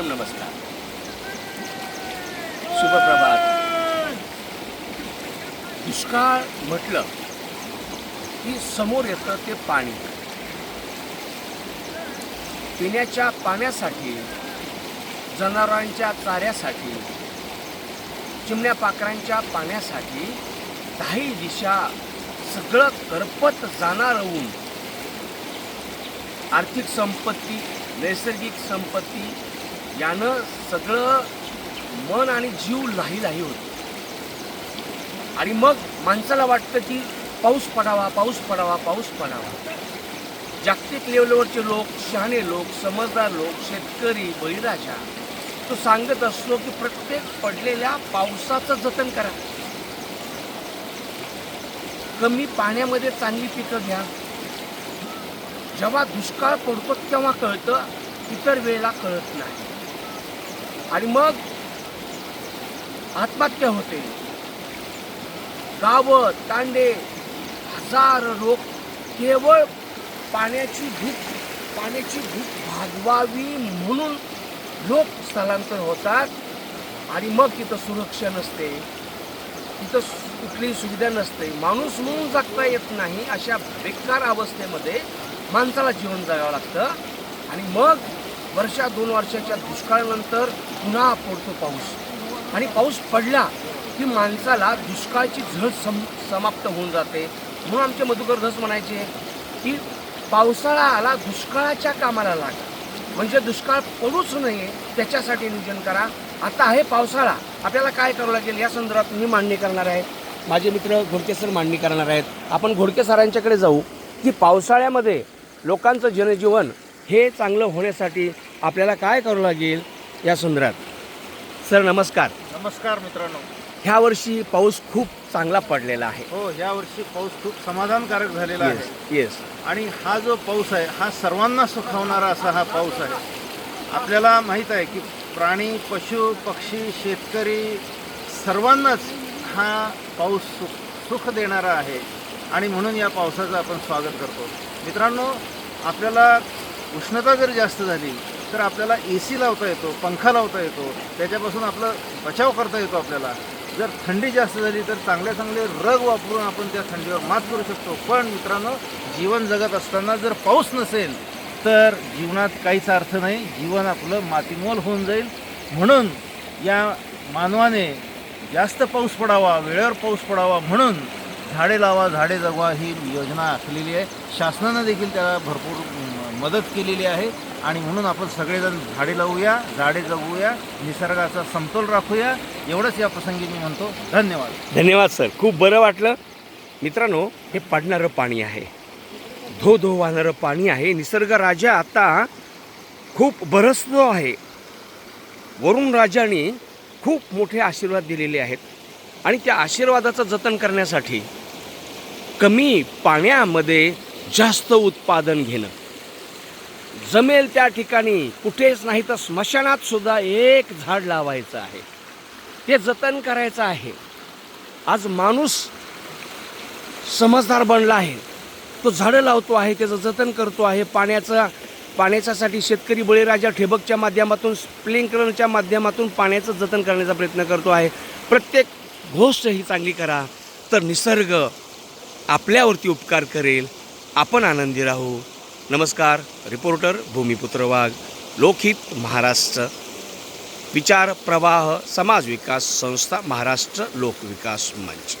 नमस्कार। शुभप्रभात। दुष्काळ म्हटलं की समोर येतं ते पाणी. पिण्याच्या पाण्यासाठी जनावरांच्या चाऱ्यासाठी चिमण्या पाकरांच्या पाण्यासाठी काही दिशा सगळं करपत जाणार आर्थिक संपत्ती नैसर्गिक संपत्ती यानं सगळं मन आणि जीव लाही लाही होत. आणि मग माणसाला वाटतं की पाऊस पडावा पाऊस पडावा पाऊस पडावा. जागतिक लेवलवरचे लोक शहाणे लोक समजदार लोक शेतकरी बळीराजा तो सांगत असतो की प्रत्येक पडलेल्या पावसाचं जतन करा. कमी पाण्यामध्ये चांगली पिकं घ्या. जेव्हा दुष्काळ पडतो तेव्हा कळतं इतर वेळेला कळत नाही. आणि मग आत्महत्या होते. गावं तांडे हजार लोक केवळ पाण्याची भूक पाण्याची भूक भागवावी म्हणून लोक स्थलांतर होतात आणि मग तिथं सुरक्षा नसते. तिथं कुठलीही सुविधा नसते. माणूस म्हणून जगता येत नाही अशा बेकार अवस्थेमध्ये माणसाला जीवन जगावं लागतं. आणि मग वर्षा दोन वर्षाच्या दुष्काळानंतर पुन्हा पडतो पाऊस. आणि पाऊस पडला की माणसाला दुष्काळची झळ सम समाप्त होऊन जाते. म्हणून आमचे मधुकर धस म्हणायचे की पावसाळा आला दुष्काळाच्या कामाला लागा. म्हणजे दुष्काळ पडूच नये त्याच्यासाठी नियोजन करा. आता आहे पावसाळा. आपल्याला काय करावं लागेल? या संदर्भात मी मांडणी करणार आहे. माझे मित्र घोडके सर मांडणी करणार आहेत. आपण घोडके सरांच्याकडे जाऊ की पावसाळ्यामध्ये लोकांचं जनजीवन हे चांगलं होण्यासाठी आपल्याला काय करावं लागेल या संदर्भात सर नमस्कार. नमस्कार मित्रांनो. ह्या वर्षी पाऊस खूप चांगला पडलेला आहे. हो या वर्षी पाऊस खूप समाधानकारक झालेला आहे. येस येस आणि हा जो पाऊस आहे हा सर्वांना सुखावणारा असा हा पाऊस आहे. आपल्याला माहीत आहे की प्राणी पशु पक्षी शेतकरी सर्वांनाच हा पाऊस सुख सुख देणारा आहे. आणि म्हणून या पावसाचं आपण स्वागत करतो. मित्रांनो आपल्याला उष्णता जर जास्त झाली तर आपल्याला ए सी लावता येतो पंखा लावता येतो त्याच्यापासून आपलं बचाव करता येतो आपल्याला. जर थंडी जास्त झाली तर चांगले चांगले रग वापरून आपण त्या थंडीवर मात करू शकतो. पण मित्रांनो जीवन जगत असताना जर पाऊस नसेल तर जीवनात काहीच अर्थ नाही. जीवन आपलं मातीमोल होऊन जाईल. म्हणून या मानवाने जास्त पाऊस पडावा वेळेवर पाऊस पडावा म्हणून झाडे लावा झाडे जगवा ही योजना आखलेली आहे. शासनानं देखील त्याला भरपूर मदत केलेली आहे आणि म्हणून आपण सगळेजण झाडे लावूया झाडे जगवूया निसर्गाचा समतोल राखूया. एवढंच या प्रसंगी मी म्हणतो धन्यवाद. धन्यवाद सर. खूप बरं वाटलं. मित्रांनो हे पडणारं पाणी आहे. धो धो वाहणारं पाणी आहे. निसर्ग राजा आता खूप बरसतो आहे. वरुण राजाने खूप मोठे आशीर्वाद दिलेले आहेत. आणि त्या आशीर्वादाचं जतन करण्यासाठी कमी पाण्यामध्ये जास्त उत्पादन घेणं. जमेल त्या ठिकाणी कुठेच नाही तर स्मशानात सुद्धा एक झाड लावायचं आहे. ते जतन करायचं आहे. आज माणूस समजदार बनला आहे. तो झाडं लावतो आहे त्याचं जतन करतो आहे. पाण्याचा पाण्याच्यासाठी शेतकरी बळीराजा ठिबकच्या माध्यमातून स्प्लिंकलरच्या माध्यमातून पाण्याचं जतन करण्याचा प्रयत्न करतो आहे. प्रत्येक गोष्ट ही चांगली करा तर निसर्ग आपल्यावरती उपकार करेल. आपण आनंदी राहू. नमस्कार रिपोर्टर भूमिपुत्र वाघ लोकहित महाराष्ट्र. विचार प्रवाह समाज विकास संस्था महाराष्ट्र लोकविकास मंच.